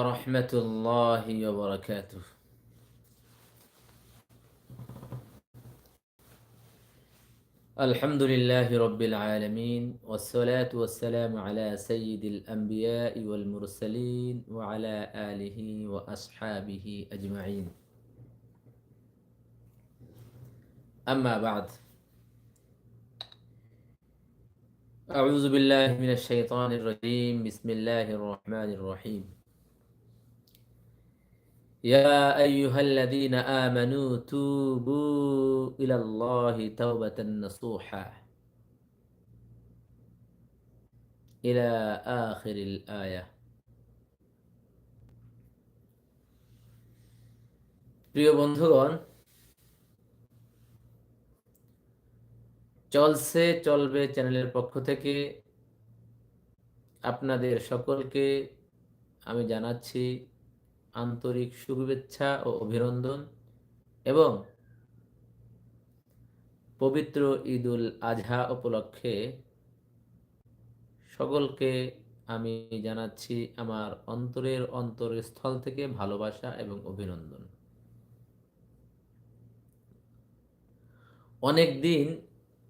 ورحمة الله وبركاته. الحمد لله رب العالمين والصلاة والسلام على سيد الأنبياء والمرسلين وعلى آله وأصحابه أجمعين. أما بعد أعوذ بالله من الشيطان الرجيم. بسم الله الرحمن الرحيم. يا أيها الذين آمنوا توبوا إلى الله توبة نصوحا إلى آخر الآية প্রিয় বন্ধুগণ চলছে চলবে চ্যানেলের পক্ষ থেকে আপনাদের সকলকে আমি জানাচ্ছি আন্তরিক শুভেচ্ছা ও অভিনন্দন এবং পবিত্র ঈদুল আজহা উপলক্ষে সকলকে আমি জানাচ্ছি আমার অন্তরের অন্তরের স্থল থেকে ভালোবাসা এবং অভিনন্দন। অনেক দিন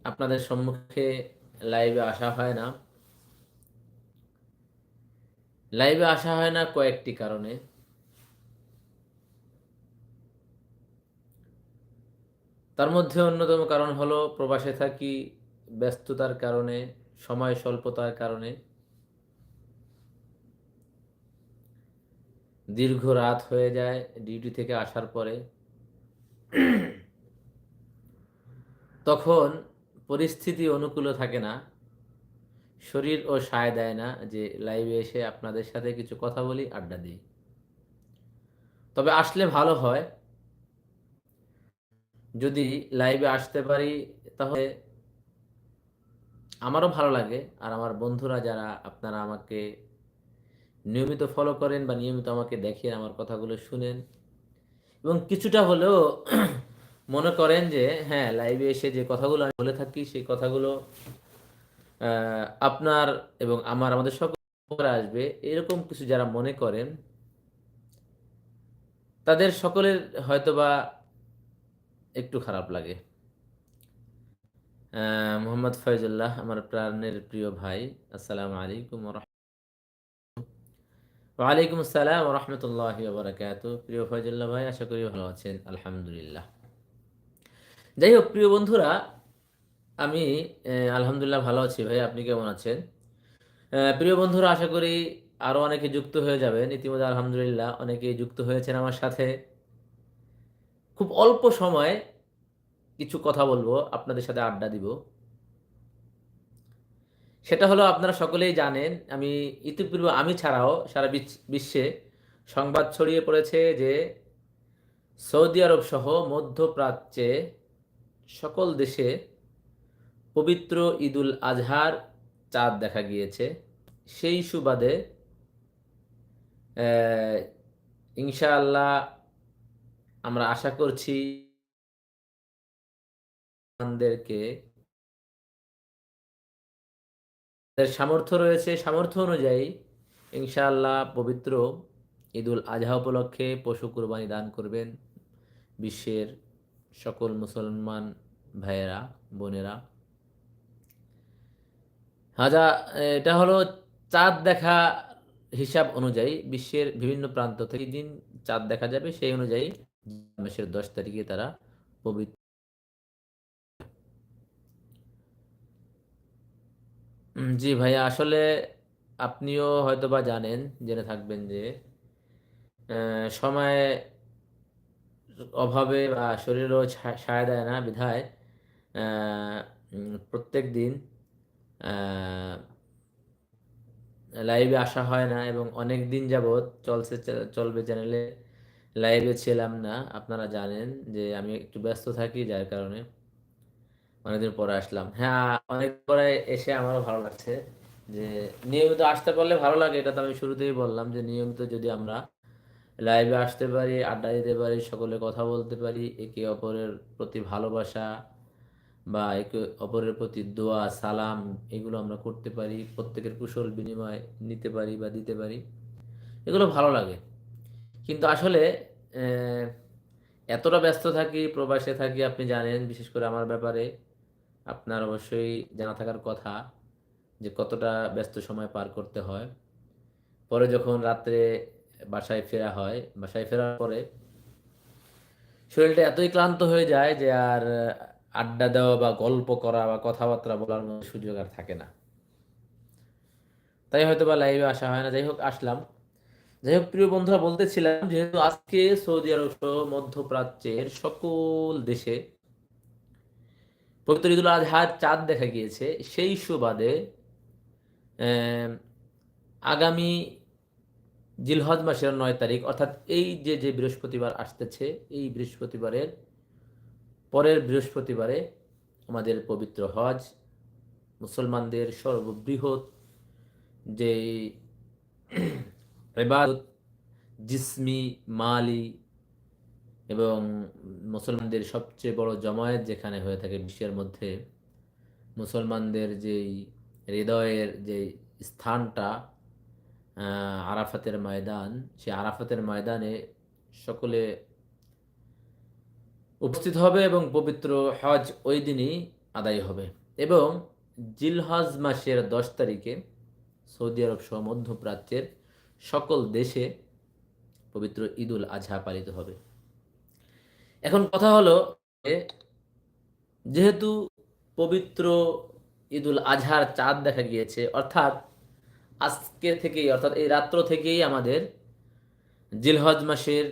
আপনাদের সম্মুখে লাইভে আসা হয় না। লাইভে আসা হয় না কয়েকটি কারণে। তার মধ্যে অন্যতম কারণ হলো প্রবাসে থাকি, ব্যস্ততার কারণে, সময় স্বল্পতার কারণে। দীর্ঘ রাত হয়ে যায় ডিউটি থেকে আসার পরে। তখন পরিস্থিতি অনুকূল থাকে না। শরীর ও সায় দেয় না যে লাইভে এসে আপনাদের সাথে কিছু কথা বলি, আড্ডা দিই। তবে আসলে ভালো হয় যদি লাইভে আসতে পারি, তাহলে আমারও ভালো লাগে। আর আমার বন্ধুরা যারা, আপনারা আমাকে নিয়মিত ফলো করেন বা নিয়মিত আমাকে দেখেন, আমার কথাগুলো শুনেন। এবং কিছুটা হলেও মনে করেন যে হ্যাঁ লাইভে এসে যে কথাগুলো আমি বলে থাকি, সেই কথাগুলো আপনার এবং আমার, আমাদের সকল আসবে, এরকম কিছু যারা মনে করেন, তাদের সকলের হয়তোবা একটু খারাপ লাগে। মোহাম্মদ ফয়জুল্লাহ, আমার প্রাণের প্রিয় ভাই, আসসালামু আলাইকুম ওয়ালাইকুম আসসালাম রহমতুল্লাহ বরাকাত প্রিয় ফয়জুল্লাহ ভাই, আশা করি ভালো আছেন, আলহামদুলিল্লাহ। যাই হোক, প্রিয় বন্ধুরা, আমি আলহামদুলিল্লাহ ভালো আছি ভাই, আপনি কেমন আছেন? প্রিয় বন্ধুরা, আশা করি আরও অনেকে যুক্ত হয়ে যাবেন। ইতিমধ্যে আলহামদুলিল্লাহ অনেকে যুক্ত হয়েছেন আমার সাথে। খুব অল্প সময় কিছু কথা বলব, আপনাদের সাথে আড্ডা দিব। সেটা হলো আপনারা সকলেই জানেন, আমি ইতিপূর্বে আমি ছাড়াও সারা বিশ্বে সংবাদ ছড়িয়ে পড়েছে যে সৌদি আরব সহ মধ্যপ্রাচ্যে সকল দেশে পবিত্র ঈদুল আজহার চাঁদ দেখা গিয়েছে। সেই সুবাদে ইনশাআল্লাহ আমরা আশা করছি সামর্থ্য রয়েছে। সামর্থ্য অনুযায়ী ইনশাআল্লাহ পবিত্র ঈদুল আজহা উপলক্ষে পশু কুরবানি দান করবেন বিশ্বের সকল মুসলমান ভাইয়েরা, বোনেরা। হাজা এটা হলো চাঁদ দেখা হিসাব অনুযায়ী বিশ্বের বিভিন্ন প্রান্ত থেকে দিন চাঁদ দেখা যাবে সেই অনুযায়ী মাসের দশ তারিখে তারা পবিত্র জি ভাইয়া, আসলে আপনিও হয়তো বা জানেন, জেনে থাকবেন যে সময় অভাবে বা শরীরও সায় দেয় না বিধায় প্রত্যেক দিন লাইভে আসা হয় না এবং অনেক দিন যাবৎ চলছে চলবে চ্যানেলে লাইভে ছিলাম না। আপনারা জানেন যে আমি একটু ব্যস্ত থাকি, যার কারণে অনেকদিন পরে আসলাম। হ্যাঁ অনেক পরে এসে আমারও ভালো লাগছে যে নিয়মিত আসতে পারলে ভালো লাগে। এটা তো আমি শুরুতেই বললাম যে নিয়মিত যদি আমরা লাইভে আসতে পারি, আড্ডা দিতে পারি, সকলে কথা বলতে পারি, একে অপরের প্রতি ভালোবাসা বা একে অপরের প্রতি দোয়া, সালাম, এগুলো আমরা করতে পারি, প্রত্যেকের কুশল বিনিময় নিতে পারি বা দিতে পারি। এগুলো ভালো লাগে। কিন্তু আসলে এতটা ব্যস্ত থাকি, প্রবাসে থাকি, আপনি জানেন, বিশেষ করে আমার ব্যাপারে, আপনার অবশ্যই জানা থাকার কথা যে কতটা ব্যস্ত সময় পার করতে হয়। পরে যখন রাত্রে বাসায় ফেরা হয়, বাসায় ফেরার পরে শরীরটা এতই ক্লান্ত হয়ে যায় যে আর আড্ডা দেওয়া বা গল্প করা বা কথাবার্তা বলার মতো সুযোগ আর থাকে না। তাই হয়তো বা লাইভে আসা হয় না। যাই হোক, আসলাম। যাই হোক, প্রিয় বন্ধুরা, বলতেছিলাম যেহেতু আজকে সৌদি আরব সহ মধ্যপ্রাচ্যের সকল দেশে পবিত্র ঈদুল আজহার চাঁদ দেখা গিয়েছে, সেই সুবাদে আগামী জিলহজ মাসের নয় তারিখ, অর্থাৎ এই যে যে বৃহস্পতিবার আসতেছে, এই বৃহস্পতিবারের পরের বৃহস্পতিবারে আমাদের পবিত্র হজ, মুসলমানদের সর্ববৃহৎ যে ইবাদত, জিসমি, মালি এবং মুসলমানদের সবচেয়ে বড় জমায়েত যেখানে হয়ে থাকে বিশ্বের মধ্যে, মুসলমানদের যেই হৃদয়ের যে স্থানটা আরাফাতের ময়দান, সেই আরাফাতের ময়দানে সকলে উপস্থিত হবে এবং পবিত্র হজ ওই দিনই আদায় হবে। এবং জিলহজ মাসের দশ তারিখে সৌদি আরব সহ মধ্যপ্রাচ্যের সকল দেশে পবিত্র ঈদুল আজহা পালিত হবে। এখন কথা হলো যেহেতু পবিত্র ঈদুল আজহার চাঁদ দেখা গিয়েছে, অর্থাৎ আজকে থেকেই, অর্থাৎ এই রাত্র থেকেই আমাদের জিলহজ মাসের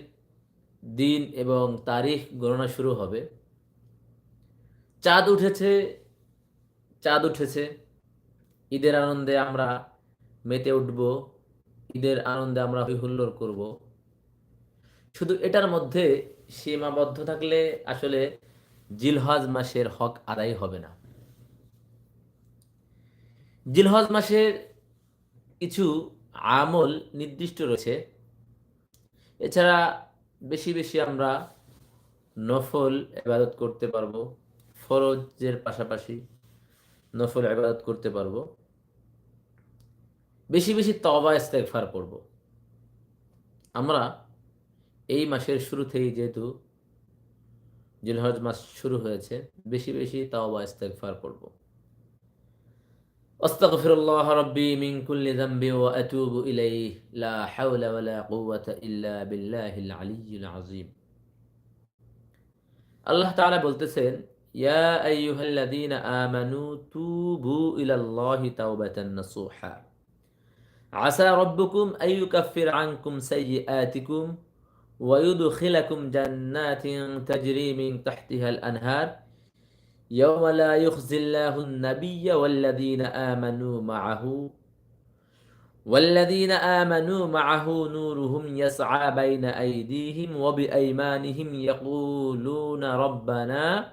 দিন এবং তারিখ গণনা শুরু হবে। চাঁদ উঠেছে চাঁদ উঠেছে। ঈদের আনন্দে আমরা মেতে উঠব। ঈদের আনন্দে আমরা হৈহুল্লোড় করব। শুধু এটার মধ্যে সীমাবদ্ধ থাকলে আসলে জিলহজ মাসের হক আদায় হবে না। জিলহজ মাসের কিছু আমল নির্দিষ্ট রয়েছে। এছাড়া বেশি বেশি আমরা নফল ইবাদত করতে পারব। ফরজের পাশাপাশি নফল ইবাদত করতে পারব। বেশি বেশি তবা ইস্তেকফার করব। আমরা এই মাসের শুরুতেই যেহেতু জিলহজ মাস শুরু হয়েছে, বেশি বেশি তাওবা, ইস্তেগফার করব। আস্তাগফিরুল্লাহ রাব্বি মিন কুল্লি যামবি ওয়া আতুবু ইলাইহি, লা হাওলা ওয়া লা কুওয়াতা ইল্লা বিল্লাহিল আলিয়্যিল আযীম। আল্লাহ তাআলা বলতেছেন, ইয়া আইয়ুহাল্লাযীনা আমানু তুবু ইলাল্লাহি তাওবাতান নাসুহা। عسى ربكم أن يكفر عنكم سيئاتكم ويدخلكم جنات تجري من تحتها الأنهار. يوم لا يخزي الله النبي والذين آمنوا معه والذين آمنوا معه نورهم يسعى بين أيديهم وبأيمانهم يقولون ربنا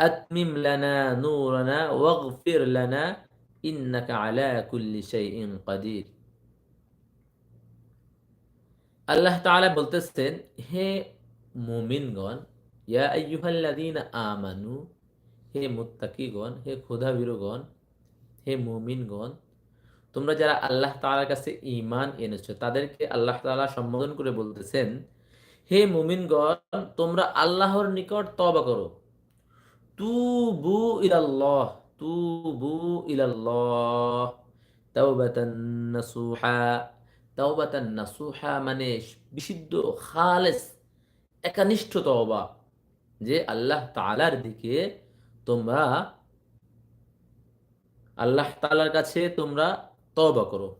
أتمم لنا نورنا واغفر لنا আলা কুল্লি কাদির। আল্লাহ তাআলা বলতেছেন, হে মুমিনগণ, ইয়া আইয়ুহাল্লাযীনা আমানু, হে মুত্তাকিগণ, হে হে মুমিনগণ, তোমরা যারা আল্লাহ তালার কাছে ইমান এনেছো, তাদেরকে আল্লাহ তাআলা সম্বোধন করে বলতেছেন, হে মুমিনগণ, তোমরা আল্লাহর নিকট তবা করো। তু বু ইলাল্লাহ। তুবু ইলাল্লাহ তাওবাতান নাসুহা তাওবাতান নাসুহা মানে বিশুদ্ধ খালেস একানিষ্ঠ তওবা যে আল্লাহ তাআলার দিকে তোমরা আল্লাহ তাআলার কাছে তোমরা তওবা করো।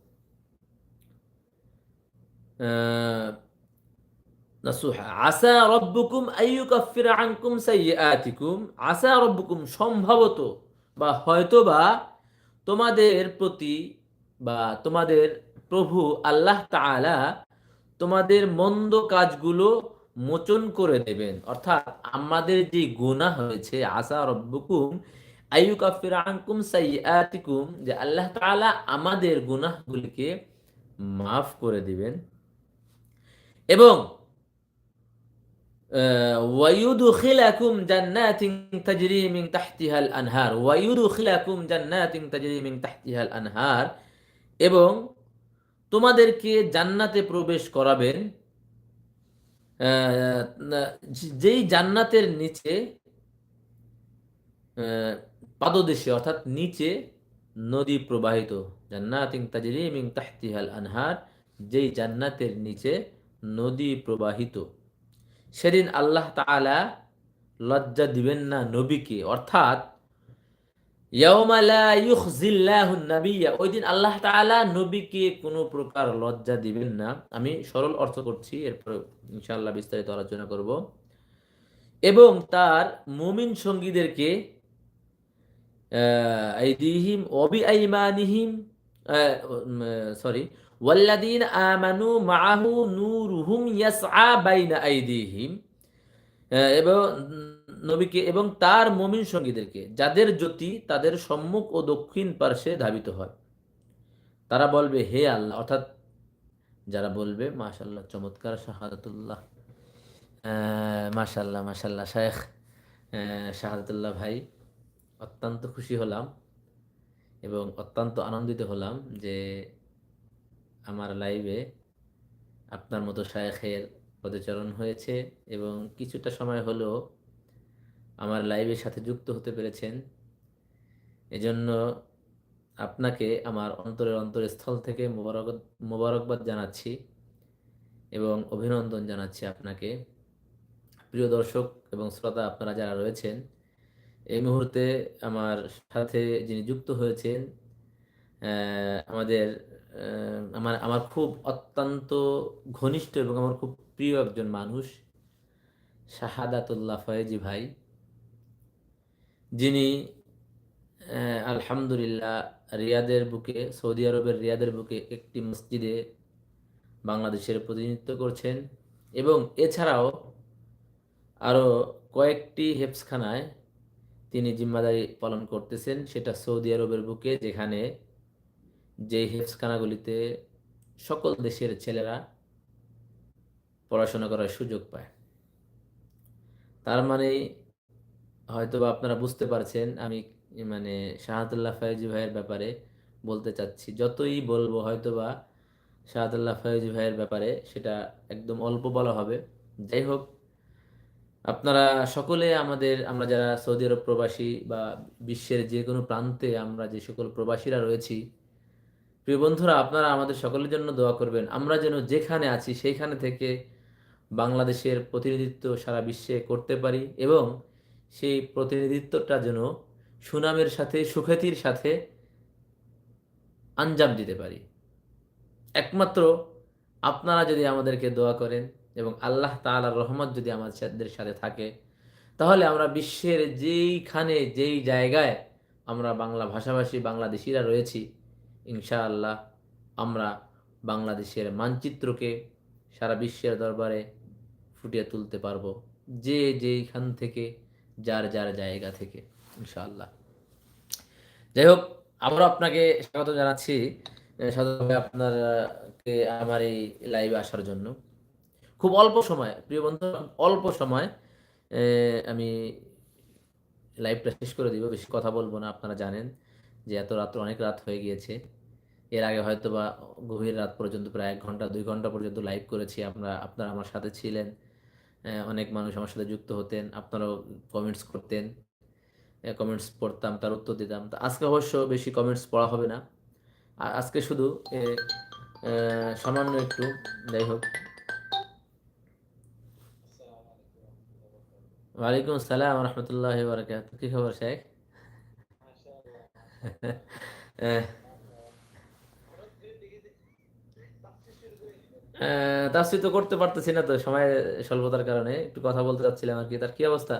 নাসুহা। আসা রব্বুকুম আইয়ুকাফির আনকুম সাইয়্যাতিকুম। আসা রব্বুকুম সম্ভবত বা হয়তোবা তোমাদের প্রতি বা তোমাদের প্রভু আল্লাহ তাআলা তোমাদের মন্দ কাজগুলো মোচন করে দেবেন। অর্থাৎ আমাদের যে গুনাহ হয়েছে আসা রব্বুকুম আইয়ুকাফির আনকুম সাইয়্যাতিকুম, যে আল্লাহ তাআলা আমাদের গুনাহগুলিকে মাফ করে দিবেন। এবং ويدخلكم جنات تجري من تحتها الأنهار ويدخلكم جنات تجري من تحتها الأنهار এবং তোমাদেরকে জান্নাতে প্রবেশ করাবেন আহ, যেই জান্নাতের নিচে আহ, পাদদেশে অর্থাৎ নিচে নদী প্রবাহিত জান্নাতিন তাজরি মিন তাহতিহাল আনহার যেই জান্নাতের নিচে নদী প্রবাহিত সেদিন আল্লাহ তাআলা লজ্জা দিবেন না নবীকে। অর্থাৎ ওই দিন আল্লাহ তাআলা নবীকে কোনো প্রকার লজ্জা দিবেন না। আমি সরল অর্থ করছি, এরপর ইনশাআল্লাহ বিস্তারিত আলোচনা করব। এবং তার মুমিন সঙ্গীদেরকে আইদিহিম ওবি আইমানিহিম সরি ওয়াল্লাদিন আমানু মাআহু নূরুহুম ইয়াসআ বাইনা আইদিহিম। এবং নবীকে এবং তার মমিন সঙ্গীদেরকে, যাদের জ্যোতি তাদের সম্মুখ ও দক্ষিণ পার্শ্বে ধাবিত হয়। তারা বলবে, হে আল্লাহ, অর্থাৎ যারা বলবে মাশাল্লাহ চমৎকার শাহাদাতুল্লাহ। মাশাল্লাহ মাশাল্লাহ শেখ শাহাদাতুল্লাহ ভাই, অত্যন্ত খুশি হলাম। এবং অত্যন্ত আনন্দিত হলাম যে আমার লাইভে আপনার মতো শায়েখের পদচারণ হয়েছে এবং কিছুটা সময় হলেও আমার লাইভের সাথে যুক্ত হতে পেরেছেন। এজন্য আপনাকে আমার অন্তরের অন্তরস্থল থেকে মোবারক, মোবারকবাদ জানাচ্ছি এবং অভিনন্দন জানাচ্ছি আপনাকে। প্রিয় দর্শক এবং শ্রোতা, আপনারা যারা রয়েছেন এই মুহূর্তে আমার সাথে যিনি যুক্ত হয়েছেন আমাদের আমার আমার খুব অত্যন্ত ঘনিষ্ঠ এবং আমার খুব প্রিয় একজন মানুষ, শাহাদাতুল্লাহ ফয়েজি ভাই। যিনি আলহামদুলিল্লাহ রিয়াদের বুকে, সৌদি আরবের রিয়াদের বুকে একটি মসজিদে বাংলাদেশের প্রতিনিধিত্ব করছেন এবং এছাড়াও আরও কয়েকটি হেফসখানায় তিনি জিম্মাদারি পালন করতেছেন, সেটা সৌদি আরবের বুকে, যেখানে যে হেফসখানাগুলিতে সকল দেশের ছেলেরা পড়াশোনা করার সুযোগ পায়। তার মানে হয়তো আপনারা বুঝতে পারছেন, আমি মানে শাহাদুল্লাহ ফয়েজি ভাইয়ের ব্যাপারে বলতে চাচ্ছি। যতই বলব হয়তো বা শাহাদুল্লাহ ফয়েজি ভাইয়ের ব্যাপারে সেটা একদম অল্প বলা হবে। যাই হোক আপনারা সকলে আমাদের, আমরা যারা সৌদি আরব প্রবাসী বা বিশ্বের যে কোনো প্রান্তে আমরা যে সকল প্রবাসীরা রয়েছি, প্রিয় বন্ধুরা, আপনারা আমাদের সকলের জন্য দোয়া করবেন। আমরা যেন যেখানে আছি সেইখানে থেকে বাংলাদেশের প্রতিনিধিত্ব সারা বিশ্বে করতে পারি এবং সেই প্রতিনিধিত্বটা যেন সুনামের সাথে, সুখ্যাতির সাথে আঞ্জাম দিতে পারি। একমাত্র আপনারা যদি আমাদেরকে দোয়া করেন এবং আল্লাহ তাআলার রহমত যদি আমাদের সাথে থাকে, তাহলে আমরা বিশ্বের যেইখানে যেই জায়গায় আমরা বাংলা ভাষাভাষী বাংলাদেশিরা রয়েছি, ইনশাআল্লাহ আমরা বাংলাদেশের মানচিত্রকে সারা বিশ্বের দরবারে ফুটিয়ে তুলতে পারব যে যেইখান থেকে, যার যার জায়গা থেকে, ইনশাআল্লাহ। যাই হোক আমরা আপনাকে স্বাগত জানাচ্ছি। সাধারণভাবে আপনারকে আমার এই লাইভে আসার জন্য। খুব অল্প সময়, প্রিয় বন্ধু অল্প সময় আমি লাইভটা শেষ করে দিব। বেশি কথা বলব না, আপনারা জানেন যে এত রাত, অনেক রাত হয়ে গিয়েছে। এর আগে হয়তো বা গভীর রাত পর্যন্ত, প্রায় এক ঘণ্টা, দুই ঘণ্টা পর্যন্ত লাইভ করেছি। আমরা, আপনারা আমার সাথে ছিলেন অনেক মানুষ আমার সাথে যুক্ত হতেন, আপনারাও কমেন্টস করতেন কমেন্টস পড়তাম, তার উত্তর দিতাম। তা আজকে অবশ্য বেশি কমেন্টস পড়া হবে না। আজকে শুধু সামান্য একটু, যাই হোক ওয়ালাইকুম আসসালাম রহমতুল্লাহ বারকাত কি খবর শেখ? তো করতে পারতেছি না তো সময় স্বল্পতার কারণে। একটু কথা বলতে চাচ্ছিলাম আর কি। তার কি অবস্থা?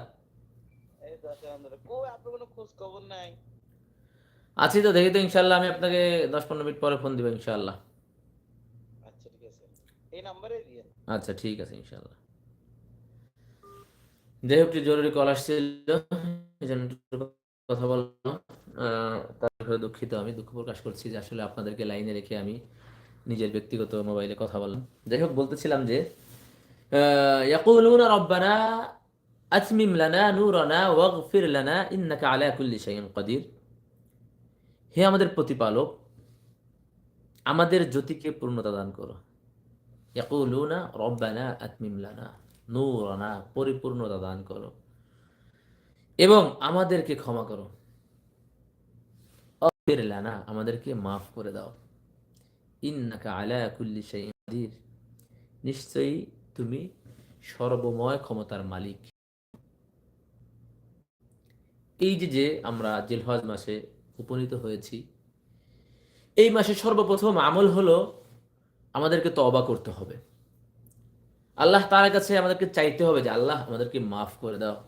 আছে তো দেখি তো ইনশাল্লাহ আমি আপনাকে দশ পনেরো মিনিট পরে ফোন দিব ইনশাল্লাহ আচ্ছা ঠিক আছে। এই নাম্বারে আচ্ছা ঠিক আছে ইনশাল্লাহ যাই হোক জরুরি কল আসছিল। কথা বললাম। তারপরে দুঃখিত, আমি দুঃখ প্রকাশ করছি যে আসলে আপনাদেরকে লাইনে রেখে আমি নিজের ব্যক্তিগত মোবাইলে কথা বললাম। যাই হোক, বলতেছিলাম যে ইয়াকুলুনা রব্বানা আতমিম লানা নূরানা ওয়াগফির লানা ইন্নাকা আলা কুল্লি শাইইন কাদির। হে আমাদের প্রতিপালক, আমাদের জ্যোতিকে পূর্ণতা দান করো। ইয়াকুলুনা রব্বানা আতমিম লানা। নূরানা পরিপূর্ণতা দান করো। এবং আমাদেরকে ক্ষমা করো। লানা, আমাদেরকে মাফ করে দাও। ইন্নাকা আলা কুল্লি শাইইন নিশ্চয়ই তুমি সর্বময় ক্ষমতার মালিক। এই যে যে আমরা জিলহজ মাসে উপনীত হয়েছি, এই মাসে সর্বপ্রথম আমল হলো আমাদেরকে তওবা করতে হবে। আল্লাহ তার কাছে আমাদেরকে চাইতে হবে যে, আল্লাহ, আমাদেরকে মাফ করে দাও।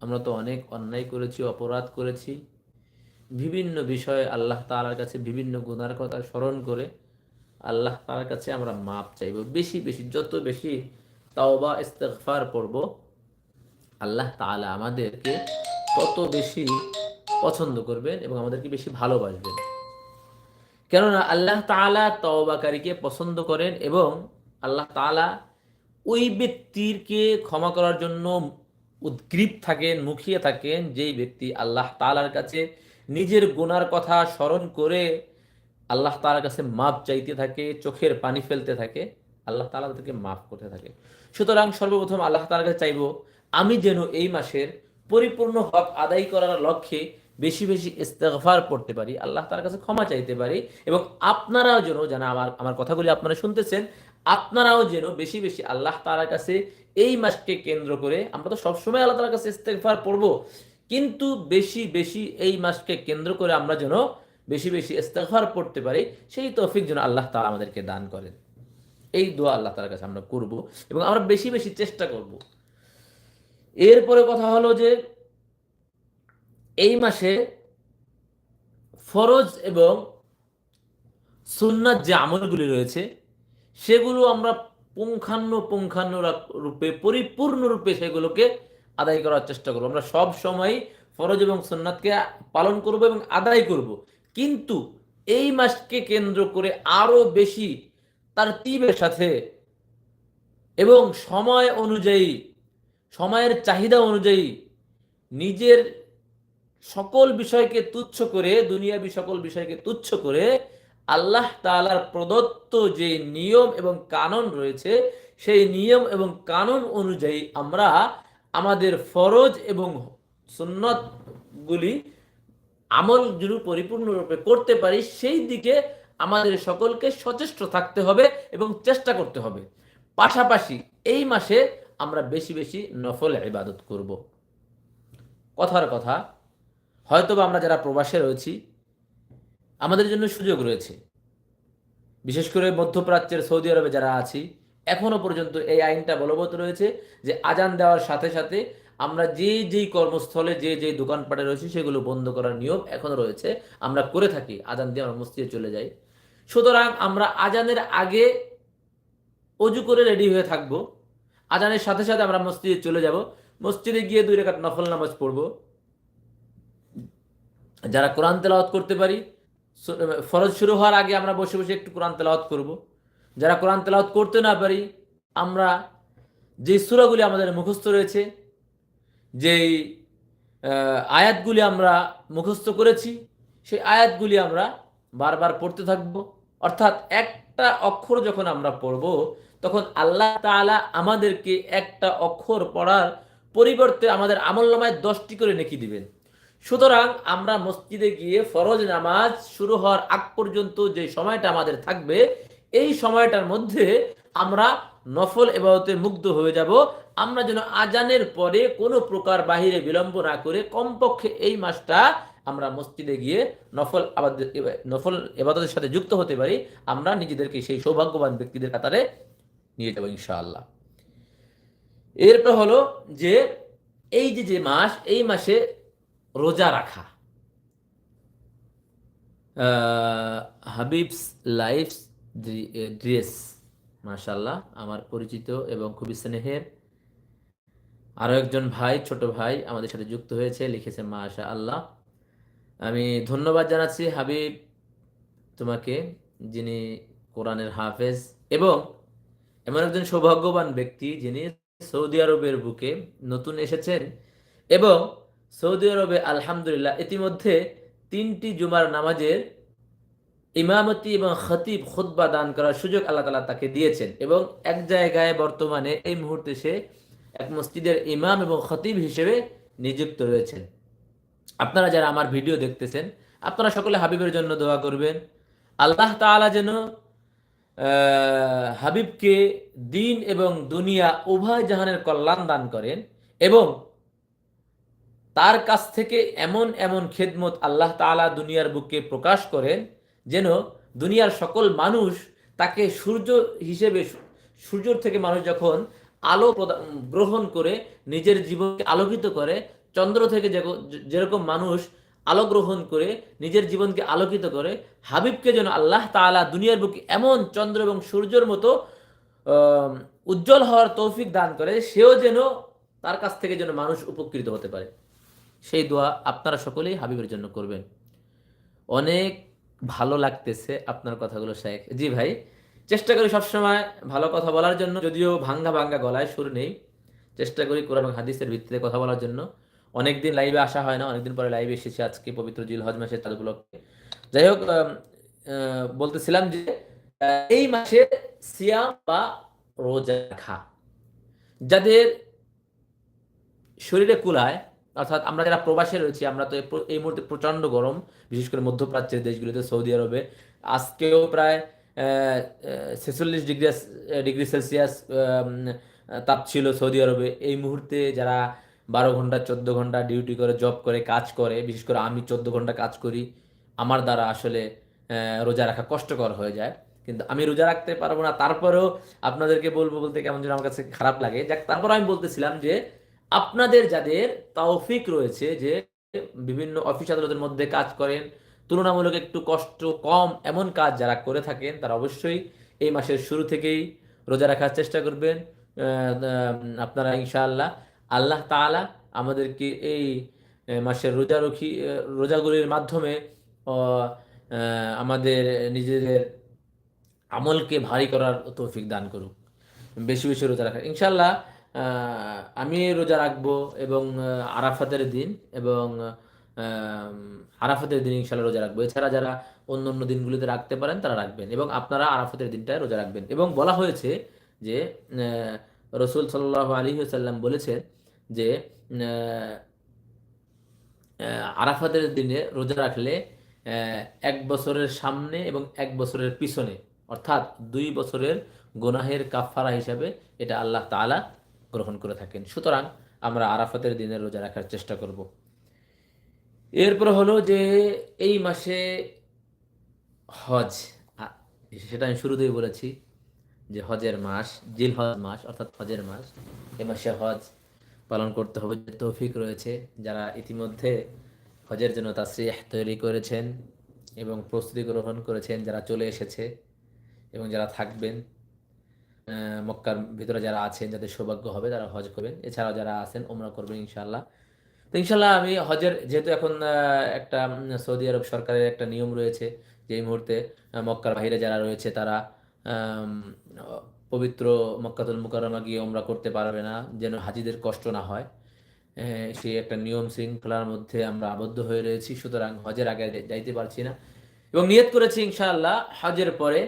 আমরা তো অনেক অন্যায় করেছি, অপরাধ করেছি। বিভিন্ন বিষয়ে আল্লাহ তাআলার কাছে বিভিন্ন গুনার কথা স্মরণ করে আল্লাহ তাআলার কাছে আমরা মাপ চাইব। বেশি বেশি, যত বেশি তাওবা, ইস্তেগফার পড়ব, আল্লাহ তাআলা আমাদেরকে তত বেশি পছন্দ করবেন এবং আমাদেরকে বেশি ভালোবাসবেন। কেননা আল্লাহ তাআলা তওবাকারীকে পছন্দ করেন এবং আল্লাহ তাআলা ওই ব্যক্তিরকে ক্ষমা করার জন্য উদ্গ্রীব থাকেন, মুখিয়ে থাকেন, যেই ব্যক্তি আল্লাহ তালার কাছে নিজের গুনার কথা স্মরণ করে আল্লাহ তাআলার কাছে মাপ চাইতে থাকে, চোখের পানি ফেলতে থাকে, আল্লাহ তাআলা তাদেরকে মাফ করতে থাকে। সুতরাং সর্বপ্রথম আল্লাহ তাআলার কাছে চাইব, আমি যেন এই মাসের পরিপূর্ণ হক আদায় করার লক্ষ্যে বেশি বেশি ইস্তেফার পড়তে পারি, আল্লাহ তার কাছে ক্ষমা চাইতে পারি এবং আপনারাও যেন যেন আমার আমার কথাগুলি আপনারা শুনতেছেন আপনারাও যেন বেশি বেশি আল্লাহ তাআলার কাছে এই মাসকে কেন্দ্র করে, আমরা তো সবসময় আল্লাহ তাআলার কাছে ইস্তেগফার পড়ব, কিন্তু বেশি বেশি এই মাসকে কেন্দ্র করে আমরা যেন বেশি বেশি ইস্তেগফার পড়তে পারি, সেই তৌফিক যেন আল্লাহ তাআলা আমাদেরকে দান করেন। এই দোয়া আল্লাহ তাআলার কাছে আমরা করব এবং আমরা বেশি বেশি চেষ্টা করব। এরপরে কথা হলো যে, এই মাসে ফরজ এবং সুন্নাত যে আমলগুলি রয়েছে সেগুলো আমরা পুঙ্খান্ন পুঙ্খান্ন রূপে, পরিপূর্ণ রূপে সেগুলোকে আদায় করার চেষ্টা করব। আমরা সব সময় ফরজ এবং সুন্নাতকে পালন করব এবং আদায় করব। কিন্তু এই মাসকে কেন্দ্র করে আরও বেশি তার তীবের সাথে এবং সময় অনুযায়ী, সময়ের চাহিদা অনুযায়ী নিজের সকল বিষয়কে তুচ্ছ করে, দুনিয়াবি সকল বিষয়কে তুচ্ছ করে আল্লাহ তাআলার প্রদত্ত যে নিয়ম এবং কানুন রয়েছে, সেই নিয়ম এবং কানুন অনুযায়ী আমরা আমাদের ফরজ এবং সুন্নতগুলি আমল যদি পরিপূর্ণরূপে করতে পারি, সেই দিকে আমাদের সকলকে সচেষ্ট থাকতে হবে এবং চেষ্টা করতে হবে। পাশাপাশি এই মাসে আমরা বেশি বেশি নফল ইবাদত করব। কথার কথা হয়তো বা আমরা যারা প্রবাসে রয়েছি আমাদের জন্য সুযোগ রয়েছে। বিশেষ করে মধ্যপ্রাচ্যের সৌদি আরবে যারা আছি, এখনও পর্যন্ত এই আইনটা বলবৎ রয়েছে যে আজান দেওয়ার সাথে সাথে আমরা যে যেই কর্মস্থলে, যে যে দোকানপাটে রয়েছে সেগুলো বন্ধ করার নিয়ম এখনও রয়েছে। আমরা করে থাকি, আজান দিয়ে আমরা মসজিদে চলে যাই। সুতরাং আমরা আজানের আগে অজু করে রেডি হয়ে থাকব। আজানের সাথে সাথে আমরা মসজিদে চলে যাব। মসজিদে গিয়ে দুই রেখাত নফল নামাজ পড়ব। যারা কোরআন তেলাওয়াত করতে পারি ফরজ শুরু হওয়ার আগে আমরা বসে বসে একটু কোরআন তেলাওয়াত করব। যারা কোরআন তেলাওয়াত করতে না পারি, আমরা যে সুরাগুলি আমাদের মুখস্থ রয়েছে, যেই আয়াতগুলি আমরা মুখস্থ করেছি, সেই আয়াতগুলি আমরা বারবার পড়তে থাকব। অর্থাৎ একটা অক্ষর যখন আমরা পড়ব, তখন আল্লাহ তাআলা আমাদেরকে একটা অক্ষর পড়ার পরিবর্তে আমাদের আমল নামায় দশটি করে নেকি দিবেন। সুতরাং আমরা মসজিদে গিয়ে ফরজ নামাজ শুরু হওয়ার আগ পর্যন্ত যে সময়টা আমাদের থাকবে, এই সময়টার মধ্যে আমরা নফল এবাদতে মুগ্ধ হয়ে যাব। আমরা যেন আজানের পরে কোনো প্রকার বাহিরে বিলম্ব না করে কমপক্ষে এই মাসটা আমরা মসজিদে গিয়ে নফল আবাদ নফল এবাদতের সাথে যুক্ত হতে পারি। আমরা নিজেদেরকে সেই সৌভাগ্যবান ব্যক্তিদের কাতারে নিয়ে যাব ইনশাআল্লাহ। এরপর হলো যে এই যে যে মাস, এই মাসে রোজা রাখা। হাবিবস লাইফ ড্রেস মাশাল্লাহ আমার পরিচিত এবং খুবই স্নেহের। আরও একজন ভাই, ছোট ভাই আমাদের সাথে যুক্ত হয়েছে, লিখেছে মাশা আল্লাহ আমি ধন্যবাদ জানাচ্ছি হাবিব তোমাকে, যিনি কোরআনের হাফেজ এবং এমন একজন সৌভাগ্যবান ব্যক্তি যিনি সৌদি আরবের বুকে নতুন এসেছেন এবং সৌদি আরবে আলহামদুলিল্লাহ ইতিমধ্যে তিনটি জুমার নামাজের ইমামতি এবং খতিব খুতবা দান করার সুযোগ আল্লাহ তালা তাকে দিয়েছেন এবং এক জায়গায় বর্তমানে এই মুহূর্তে সে এক মসজিদের ইমাম এবং খতিব হিসেবে নিযুক্ত রয়েছেন। আপনারা যারা আমার ভিডিও দেখতেছেন, আপনারা সকলে হাবিবের জন্য দোয়া করবেন। আল্লাহ তাআলা যেন হাবিবকে দিন এবং দুনিয়া উভয় জাহানের কল্যাণ দান করেন এবং তার কাছ থেকে এমন এমন খেদমত আল্লাহ তাআলা দুনিয়ার বুকে প্রকাশ করেন যেন দুনিয়ার সকল মানুষ তাকে সূর্য হিসেবে, সূর্যর থেকে মানুষ যখন আলো গ্রহণ করে, নিজের জীবনকে আলোকিত করে, চন্দ্র থেকে যেরকম মানুষ আলো গ্রহণ করে, নিজের জীবনকে আলোকিত করে, হাবিবকে যেন আল্লাহ তাআলা দুনিয়ার বুকে এমন চন্দ্র এবং সূর্যের মতো উজ্জ্বল হওয়ার তৌফিক দান করে, সেও যেন তার কাছ থেকে যেন মানুষ উপকৃত হতে পারে। সেই দোয়া আপনারা সকলেই হাবিবের জন্য করবেন। অনেক ভালো লাগতেছে আপনার কথাগুলো শেখ। জি ভাই, চেষ্টা করি সবসময় ভালো কথা বলার জন্য, যদিও ভাঙ্গা ভাঙ্গা গলায় সুর নেই। চেষ্টা করি কোরআন হাদিসের ভিত্তিতে কথা বলার জন্য। অনেকদিন লাইভে আসা হয় না, অনেকদিন পরে লাইভে এসেছি আজকে পবিত্র জিল হজ মাসের চাঁদ উপলক্ষে। যাই হোক বলতেছিলাম যে এই মাসে সিয়াম বা রোজা রাখা। যাদের শরীরে কুলায় অর্থাৎ আমরা যারা প্রবাসে রয়েছি, আমরা তো এই মুহূর্তে প্রচণ্ড গরম, বিশেষ করে মধ্যপ্রাচ্যের দেশগুলিতে, সৌদি আরবে। আজকেও প্রায় ছেচল্লিশ ডিগ্রি ডিগ্রি সেলসিয়াস তাপ ছিল সৌদি আরবে। এই মুহূর্তে যারা বারো ঘণ্টা, চোদ্দ ঘণ্টা ডিউটি করে, জব করে, কাজ করে, বিশেষ করে আমি চোদ্দ ঘণ্টা কাজ করি, আমার দ্বারা আসলে রোজা রাখা কষ্টকর হয়ে যায়। কিন্তু আমি রোজা রাখতে পারব না। তারপরেও আপনাদেরকে বলব বলতে কেমন যেন আমার কাছে খারাপ লাগে। যাক, তারপর আমি বলতেছিলাম যে আপনাদের যাদের তৌফিক রয়েছে যে বিভিন্ন অফিস আদালতের মধ্যে কাজ করেন, তুলনামূলক একটু কষ্ট কম এমন কাজ যারা করে থাকেন, তারা অবশ্যই এই মাসের শুরু থেকেই রোজা রাখার চেষ্টা করবেন। আপনারা ইনশাআল্লাহ আল্লাহ তাআলা আমাদেরকে এই মাসের রোজা রখি রোজাগুলির মাধ্যমে আমাদের নিজেদের আমলকে ভারী করার তৌফিক দান করুক। বেশি বেশি রোজা রাখা ইনশাল্লাহ আমি রোজা রাখব এবং আরাফাতের দিন এবং আরাফাতের দিন ইনশাল্লাহ রোজা রাখব। এছাড়া যারা অন্য অন্য দিনগুলিতে রাখতে পারেন তারা রাখবেন এবং আপনারা আরাফাতের দিনটায় রোজা রাখবেন। এবং বলা হয়েছে যে রসুল সাল্লাহ আলী সাল্লাম বলেছেন যে আরাফাতের দিনে রোজা রাখলে এক বছরের সামনে এবং এক বছরের পিছনে, অর্থাৎ দুই বছরের গোনাহের কাফারা হিসাবে এটা আল্লাহ তাআলা গ্রহণ করে থাকেন। সুতরাং আমরা আরাফাতের দিনে রোজা রাখার চেষ্টা করব। এরপর হলো যে এই মাসে হজ সেটা আমি শুরুতেই বলেছি যে হজের মাস জিল হজ মাস, অর্থাৎ হজের মাস, এ মাসে হজ পালন করতে হবে। যে তৌফিক রয়েছে যারা ইতিমধ্যে হজের জন্য তাসরিহ তৈরি করেছেন এবং প্রস্তুতি গ্রহণ করেছেন, যারা চলে এসেছে এবং যারা থাকবেন মক্কার ভিতরে যারা আছেন, যাদের সৌভাগ্য হবে, তারা হজ করবেন। এছাড়াও যারা আছেন ওমরা করবেন ইনশাল্লাহ তো ইনশাল্লাহ আমি হজের, যেহেতু এখন একটা সৌদি আরব সরকারের একটা নিয়ম রয়েছে, যে এই মুহূর্তে মক্কার বাইরে যারা রয়েছে, তারা পবিত্র মক্কাতুল মুকাররমা গিয়ে ওমরা করতে পারবে না, যেন হাজিদের কষ্ট না হয়। সেই একটা নিয়ম শৃঙ্খলার মধ্যে আমরা আবদ্ধ হয়ে রয়েছি, সুতরাং হজের আগে যাইতে পারছি না। এবং নিয়ত করেছি ইনশাআল্লাহ, হজের পরে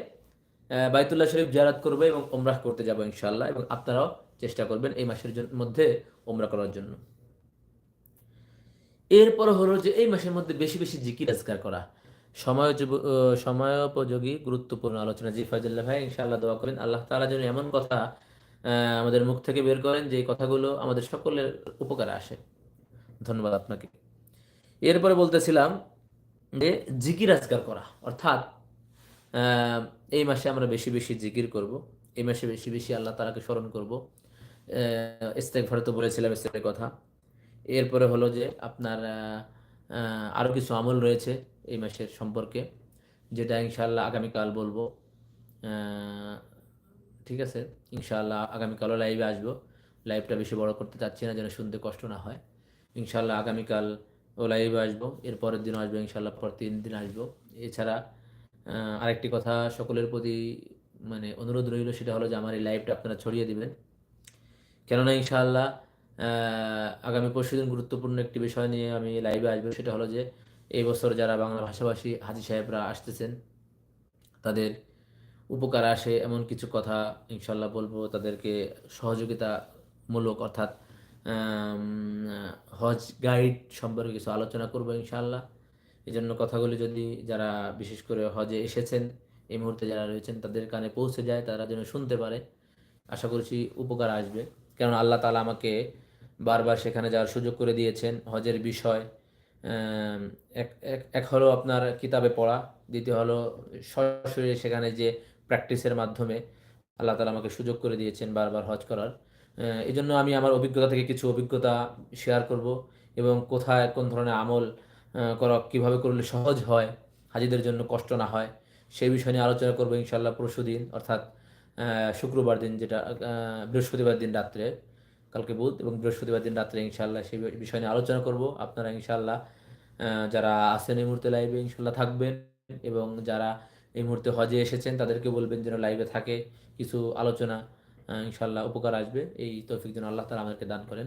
বাইতুল্লাহ শরীফ জিয়ারত করবে এবং ওমরাহ করতে যাব ইনশাল্লাহ এবং আপনারাও চেষ্টা করবেন এই মাসের মধ্যে ওমরা করার জন্য। এরপর হলো যে এই মাসের মধ্যে বেশি বেশি জিকির আজকার করা। সময় সময়োপযোগী, গুরুত্বপূর্ণ আলোচনা। জি ফাজুল্লাহ ভাই, ইনশাআল্লাহ দোয়া করেন। আল্লাহ তাআলা যেন এমন কথা আমাদের মুখ থেকে বের করেন যে কথাগুলো আমাদের সকলের উপকারে আসে। ধন্যবাদ আপনাকে। এরপরে বলতেছিলাম যে জিকির আজকার করা, অর্থাৎ এই মাসে আমরা বেশি বেশি জিকির করব। এই মাসে বেশি বেশি আল্লাহ তাআলাকে স্মরণ করব। ইস্তেগফার তো বলেছিলাম ইস্তেগফারের কথা। এরপরে হলো যে আপনার আহ, কিছু আমল রয়েছে এই মাসের সম্পর্কে যেটা ইনশাআল্লাহ আগামীকাল বলব। ঠিক আছে? ইনশাআল্লাহ আগামীকালও লাইভে আসব। লাইভটা বেশি বড় করতে চাচ্ছি না যেন শুনতে কষ্ট না হয়। ইনশাআল্লাহ আগামীকাল ও লাইভে আসব। এর পরের দিনও আসব ইনশাআল্লাহ পর তিন দিন আসব। এছাড়া আরেকটি কথা সকলের প্রতি মানে অনুরোধ রইল, সেটা হলো যে আমার এই লাইভটা আপনারা ছড়িয়ে দিবেন। কেননা ইনশাআল্লাহ আগামী পরশুদিন গুরুত্বপূর্ণ একটি বিষয় নিয়ে আমি লাইভে আসব, সেটা হলো যে এই বছর যারা বাংলা ভাষাভাষী হাজি সাহেবরা আসতেছেন, তাদের উপকার আসে এমন কিছু কথা ইনশাল্লাহ বলব, তাদেরকে সহযোগিতামূলক অর্থাৎ হজ গাইড সম্পর্কে কিছু আলোচনা করব ইনশাল্লাহ এই জন্য কথাগুলি যদি যারা বিশেষ করে হজে এসেছেন, এই মুহূর্তে যারা রয়েছেন, তাদের কানে পৌঁছে যায়, তারা যেন শুনতে পারে। আশা করছি উপকার আসবে। কারণ আল্লাহ তালা আমাকে বারবার সেখানে যাওয়ার সুযোগ করে দিয়েছেন হজের বিষয়। এক, এক- হলো আপনার কিতাবে পড়া, দ্বিতীয় হলো সরাসরি সেখানে যে প্র্যাকটিসের মাধ্যমে আল্লাহ তালা আমাকে সুযোগ করে দিয়েছেন বারবার হজ করার। এই জন্য আমি আমার অভিজ্ঞতা থেকে কিছু অভিজ্ঞতা শেয়ার করব এবং কোথায়, কোন ধরনের আমল করা কীভাবে করলে সহজ হয়, হাজিদের জন্য কষ্ট না হয়, সেই বিষয় নিয়ে আলোচনা করব ইনশাল্লাহ পরশু দিন, অর্থাৎ শুক্রবার দিন যেটা বৃহস্পতিবার দিন রাত্রে, কালকে বুধ এবং বৃহস্পতিবার দিন রাত্রে ইনশাল্লাহ সেই বিষয় নিয়ে আলোচনা করব। আপনারা ইনশাল্লাহ যারা আছেন এই মুহূর্তে লাইভে ইনশাল্লাহ থাকবেন এবং যারা এই মুহূর্তে হজে এসেছেন তাদেরকে বলবেন যেন লাইভে থাকে, কিছু আলোচনা ইনশাল্লাহ উপকার আসবে। এই তৌফিক যেন আল্লাহ তালা আমাদেরকে দান করেন।